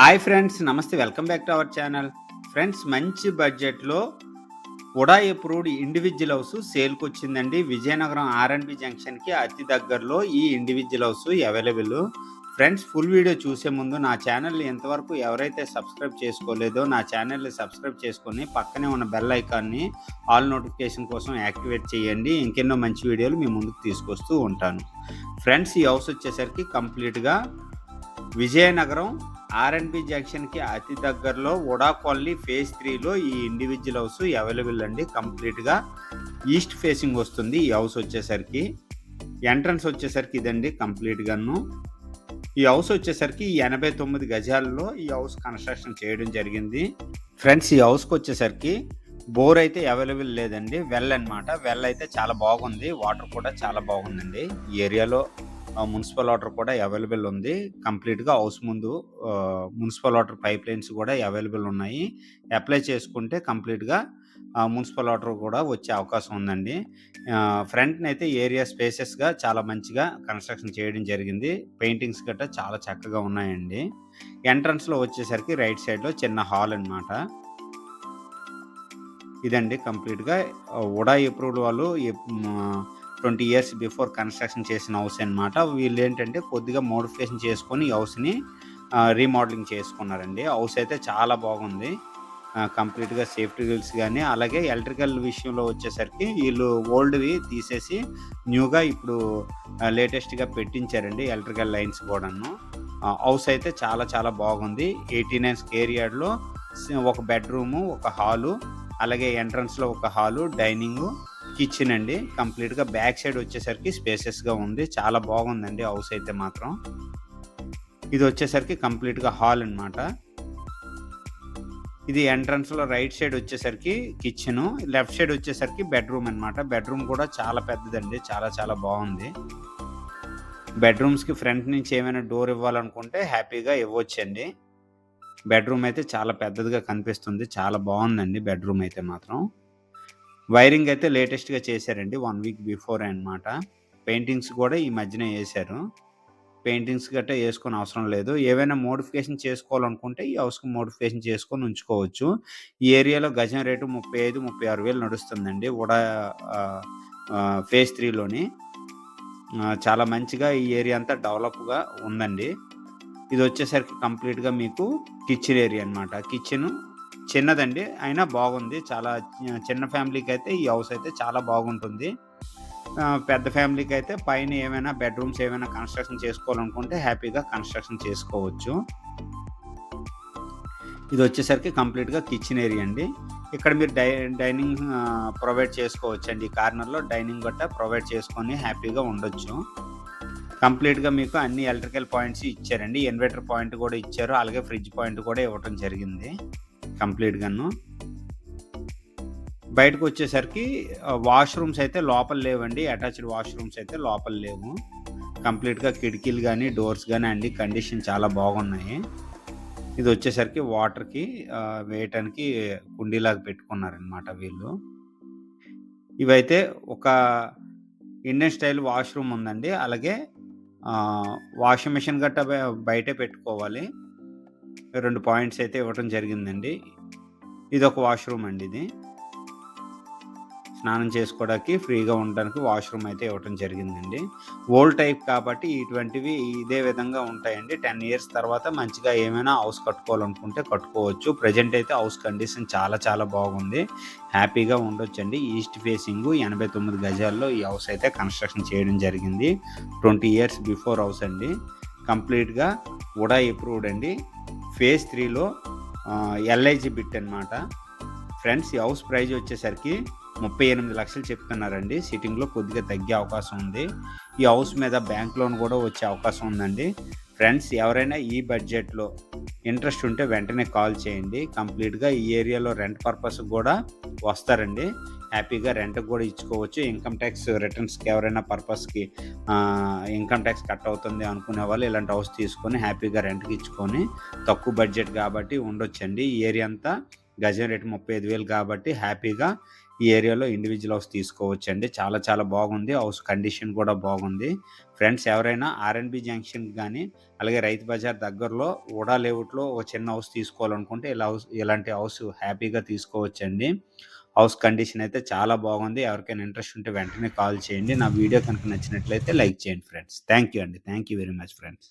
Hi friends నమస్తే welcome back to our channel friends మంచి బడ్జెట్లో ఉడా అప్రూవ్డ్ ఇండివిజువల్ హౌస్ సేల్కి వచ్చిందండి. విజయనగరం ఆర్ఎన్బి జంక్షన్కి అతి దగ్గరలో ఈ individual house available friends full video చూసే ముందు నా ఛానల్ని ఎంతవరకు ఎవరైతే సబ్స్క్రైబ్ చేసుకోలేదో నా ఛానల్ని సబ్స్క్రైబ్ చేసుకొని పక్కనే ఉన్న బెల్ ఐకాన్ని ఆల్ నోటిఫికేషన్ కోసం యాక్టివేట్ చేయండి. ఇంకెన్నో మంచి వీడియోలు మీ ముందుకు తీసుకొస్తూ ఉంటాను. ఫ్రెండ్స్ ఈ హౌస్ వచ్చేసరికి కంప్లీట్గా విజయనగరం ఆర్ఎన్బి జంక్షన్కి అతి దగ్గరలో ఉడా కాలనీ ఫేజ్ త్రీలో ఈ ఇండివిజువల్ హౌస్ అవైలబుల్ అండి. కంప్లీట్గా ఈస్ట్ ఫేసింగ్ వస్తుంది. ఈ హౌస్ వచ్చేసరికి ఎంట్రన్స్ వచ్చేసరికి ఇదండి కంప్లీట్గాను. ఈ హౌస్ వచ్చేసరికి ఎనభై తొమ్మిది గజాల్లో ఈ హౌస్ కన్స్ట్రక్షన్ చేయడం జరిగింది. ఫ్రెండ్స్ ఈ హౌస్కి వచ్చేసరికి బోర్ అయితే అవైలబుల్ లేదండి. వెల్ అన్నమాట. వెల్ అయితే చాలా బాగుంది. వాటర్ కూడా చాలా బాగుందండి. ఈ ఏరియాలో మున్సిపల్ వాటర్ కూడా అవైలబుల్ ఉంది. కంప్లీట్గా హౌస్ ముందు మున్సిపల్ వాటర్ పైప్ లైన్స్ కూడా అవైలబుల్ ఉన్నాయి. అప్లై చేసుకుంటే కంప్లీట్గా మున్సిపల్ వాటర్ కూడా వచ్చే అవకాశం ఉందండి. ఫ్రంట్ని అయితే ఏరియా స్పేసెస్గా చాలా మంచిగా కన్స్ట్రక్షన్ చేయడం జరిగింది. పెయింటింగ్స్ గట్రా చాలా చక్కగా ఉన్నాయండి. ఎంట్రన్స్లో వచ్చేసరికి రైట్ సైడ్లో చిన్న హాల్ అన్నమాట. ఇదండి కంప్లీట్గా. ఉడా అప్రూవ్డ్ వాళ్ళు ట్వంటీ ఇయర్స్ బిఫోర్ కన్స్ట్రక్షన్ చేసిన హౌస్ అనమాట వీళ్ళు ఏంటంటే కొద్దిగా మోడిఫికేషన్ చేసుకొని ఈ హౌస్ని రీమోడలింగ్ చేసుకున్నారండి. హౌస్ అయితే చాలా బాగుంది. కంప్లీట్గా సేఫ్టీ గిల్స్ కానీ అలాగే ఎలక్ట్రికల్ విషయంలో వచ్చేసరికి వీళ్ళు ఓల్డ్వి తీసేసి న్యూగా ఇప్పుడు లేటెస్ట్గా పెట్టించారండి ఎలక్ట్రికల్ లైన్స్ కూడాను. హౌస్ అయితే చాలా చాలా బాగుంది. ఎయిటీ నైన్ స్కేర్ యార్డ్లో ఒక బెడ్రూము ఒక హాలు అలాగే ఎంట్రన్స్లో ఒక హాలు డైనింగ్ కిచెన్ అండి కంప్లీట్గా బ్యాక్ సైడ్ వచ్చేసరికి స్పేసెస్గా ఉంది. చాలా బాగుందండి హౌస్ అయితే మాత్రం. ఇది వచ్చేసరికి కంప్లీట్గా హాల్ అనమాట ఇది ఎంట్రన్స్లో రైట్ సైడ్ వచ్చేసరికి కిచెను. లెఫ్ట్ సైడ్ వచ్చేసరికి బెడ్రూమ్ అన్నమాట. బెడ్రూమ్ కూడా చాలా పెద్దదండి. చాలా చాలా బాగుంది. బెడ్రూమ్స్కి ఫ్రంట్ నుంచి ఏమైనా డోర్ ఇవ్వాలనుకుంటే హ్యాపీగా ఇవ్వచ్చండి. బెడ్రూమ్ అయితే చాలా పెద్దదిగా కనిపిస్తుంది. చాలా బాగుందండి బెడ్రూమ్ అయితే మాత్రం. వైరింగ్ అయితే లేటెస్ట్గా చేశారండి వన్ వీక్ బిఫోర్ అనమాట పెయింటింగ్స్ కూడా ఈ మధ్యన వేశారు. పెయింటింగ్స్ గట్రా వేసుకొని అవసరం లేదు. ఏవైనా మోడిఫికేషన్ చేసుకోవాలనుకుంటే ఈ హౌస్కి మోడిఫికేషన్ చేసుకొని ఉంచుకోవచ్చు. ఈ ఏరియాలో గజం రేటు ముప్పై ఐదు ముప్పై ఆరు వేలు నడుస్తుందండి ఉడా ఫేజ్ త్రీలోని. చాలా మంచిగా ఈ ఏరియా అంతా డెవలప్గా ఉందండి. ఇది వచ్చేసరికి కంప్లీట్గా మీకు కిచెన్ ఏరియా అనమాట కిచెన్ చిన్నదండి. అయినా బాగుంది. చాలా చిన్న ఫ్యామిలీకి అయితే ఈ హౌస్ అయితే చాలా బాగుంటుంది. పెద్ద ఫ్యామిలీకి అయితే పైన ఏమైనా బెడ్రూమ్స్ ఏమైనా కన్స్ట్రక్షన్ చేసుకోవాలనుకుంటే హ్యాపీగా కన్స్ట్రక్షన్ చేసుకోవచ్చు. ఇది వచ్చేసరికి కంప్లీట్గా కిచెన్ ఏరియా అండి. ఇక్కడ మీరు డై డైనింగ్ ప్రొవైడ్ చేసుకోవచ్చు అండి ఈ కార్నర్లో డైనింగ్ గట్టా ప్రొవైడ్ చేసుకొని హ్యాపీగా ఉండొచ్చు. కంప్లీట్గా మీకు అన్ని ఎలక్ట్రికల్ పాయింట్స్ ఇచ్చారండి. ఇన్వర్టర్ పాయింట్ కూడా ఇచ్చారు. అలాగే ఫ్రిడ్జ్ పాయింట్ కూడా ఇవ్వటం జరిగింది. కంప్లీట్గాను. బయటకు వచ్చేసరికి వాష్రూమ్స్ అయితే లోపల లేవండి. అటాచ్డ్ వాష్రూమ్స్ అయితే లోపల లేవు. కంప్లీట్గా కిటికీలు కానీ డోర్స్ కానీ అన్ని కండిషన్ చాలా బాగున్నాయి. ఇది వచ్చేసరికి వాటర్కి వేయటానికి కుండీలాగా పెట్టుకున్నారనమాట వీళ్ళు. ఇవైతే ఒక ఇండియన్ స్టైల్ వాష్రూమ్ ఉందండి. అలాగే వాషింగ్ మిషన్ గట్ట బయటే పెట్టుకోవాలి. రెండు పాయింట్స్ అయితే ఇవ్వటం జరిగిందండి. ఇది ఒక వాష్రూమ్ అండి ఇది. స్నానం చేసుకోవడానికి ఫ్రీగా ఉండడానికి వాష్రూమ్ అయితే ఇవ్వటం జరిగిందండి. ఓల్డ్ టైప్ కాబట్టి ఇటువంటివి ఇదే విధంగా ఉంటాయండి. టెన్ ఇయర్స్ తర్వాత మంచిగా ఏమైనా హౌస్ కట్టుకోవాలనుకుంటే కట్టుకోవచ్చు. ప్రజెంట్ అయితే హౌస్ కండిషన్ చాలా చాలా బాగుంది. హ్యాపీగా ఉండొచ్చండి. ఈస్ట్ ఫేసింగ్ ఎనభై తొమ్మిది గజాల్లో ఈ హౌస్ అయితే కన్స్ట్రక్షన్ చేయడం జరిగింది. ట్వంటీ ఇయర్స్ బిఫోర్ హౌస్ అండి. కంప్లీట్గా ఉడా అప్రూవ్డ్ అండి. ఫేజ్ త్రీలో ఎల్ఐజి బిట్ అనమాట ఫ్రెండ్స్ ఈ హౌస్ ప్రైజ్ వచ్చేసరికి ముప్పై ఎనిమిది లక్షలు చెప్తున్నారండి. సిట్టింగ్లో కొద్దిగా తగ్గే అవకాశం ఉంది. ఈ హౌస్ మీద బ్యాంక్ లోన్ కూడా వచ్చే అవకాశం ఉందండి. ఫ్రెండ్స్ ఎవరైనా ఈ బడ్జెట్లో ఇంట్రెస్ట్ ఉంటే వెంటనే కాల్ చేయండి. కంప్లీట్గా ఈ ఏరియాలో రెంట్ పర్పస్ కూడా వస్తారండి. హ్యాపీగా రెంట్ కూడా ఇచ్చుకోవచ్చు. ఇన్కమ్ ట్యాక్స్ రిటర్న్స్కి ఎవరైనా పర్పస్కి ఇన్కమ్ ట్యాక్స్ కట్ అవుతుంది అనుకునే వాళ్ళు ఇలాంటి హౌస్ తీసుకొని హ్యాపీగా రెంట్కి ఇచ్చుకొని తక్కువ బడ్జెట్ కాబట్టి ఉండొచ్చండి. ఈ ఏరియా అంతా గజం రేటు ముప్పై ఐదు వేలు కాబట్టి హ్యాపీగా ఈ ఏరియాలో ఇండివిజువల్ హౌస్ తీసుకోవచ్చండి. చాలా చాలా బాగుంది. హౌస్ కండిషన్ కూడా బాగుంది. ఫ్రెండ్స్ ఎవరైనా ఆర్ఎన్‌బి జంక్షన్ కానీ అలాగే రైతు బజార్ దగ్గరలో ఓడా లేఅవుట్‌లో ఒక చిన్న హౌస్ తీసుకోవాలనుకుంటే ఇలా హౌస్ ఇలాంటి హౌస్ హ్యాపీగా తీసుకోవచ్చండి. హౌస్ కండిషన్ అయితే చాలా బాగుంది. ఎవరికైనా ఇంట్రెస్ట్ ఉంటే వెంటనే కాల్ చేయండి. నా వీడియో కనుక నచ్చినట్లయితే లైక్ చేయండి ఫ్రెండ్స్. థ్యాంక్ యూ అండి. Thank you very much friends.